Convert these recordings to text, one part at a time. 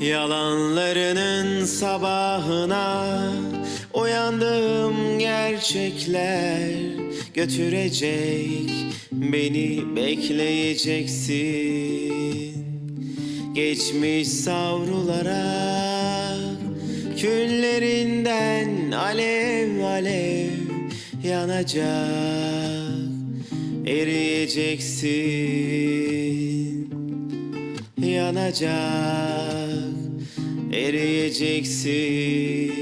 Yalanlarının sabahına Uyandığım gerçekler Götürecek Beni bekleyeceksin. Geçmiş savrularak Küllerinden alev alev yanacak Eriyeceksin. Yanacak. Eriyeceksin.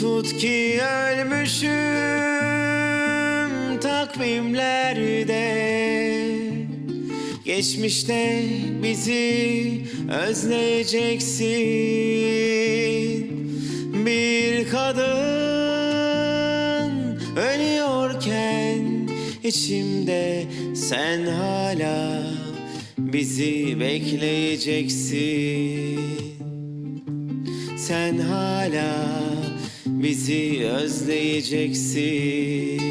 Tut ki ölmüşüm takvimlerde. Geçmişte bizi özleyeceksin. Bir kadın içimde sen hala bizi bekleyeceksin. Sen hala bizi özleyeceksin.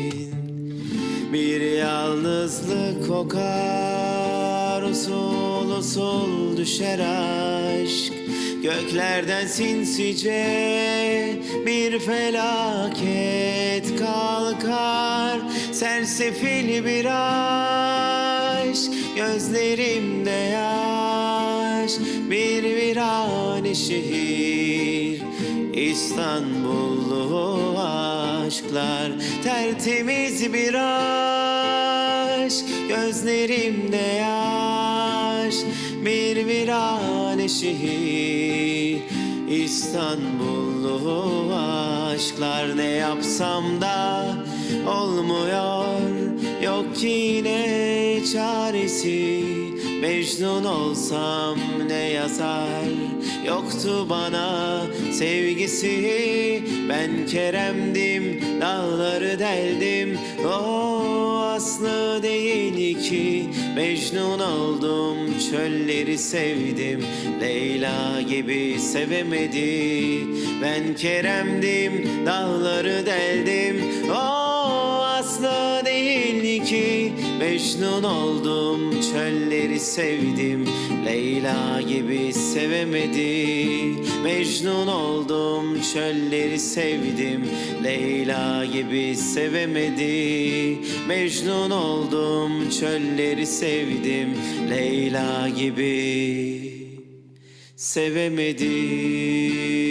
Bir yalnızlık kokar usul usul düşer aşk? Göklerden sinsice bir felaket kalkar. Sersefil bir aşk gözlerimde yaş. Bir virane şehir İstanbullu aşklar. Tertemiz bir aşk Gözlerimde yaş Bir virane şehir. İstanbullu aşklar Ne yapsam da olmuyor. Yok ki yine çaresi Mecnun olsam ne yazar? Yoktu bana sevgisi Ben Kerem'dim dağları deldim. O aslı değil ki. Mecnun oldum çölleri sevdim. Leyla gibi sevemedi Ben Kerem'dim dağları deldim. O Mecnun oldum çölleri sevdim Leyla gibi sevemedi Mecnun oldum çölleri sevdim Leyla gibi sevemedi Mecnun oldum çölleri sevdim Leyla gibi sevemedi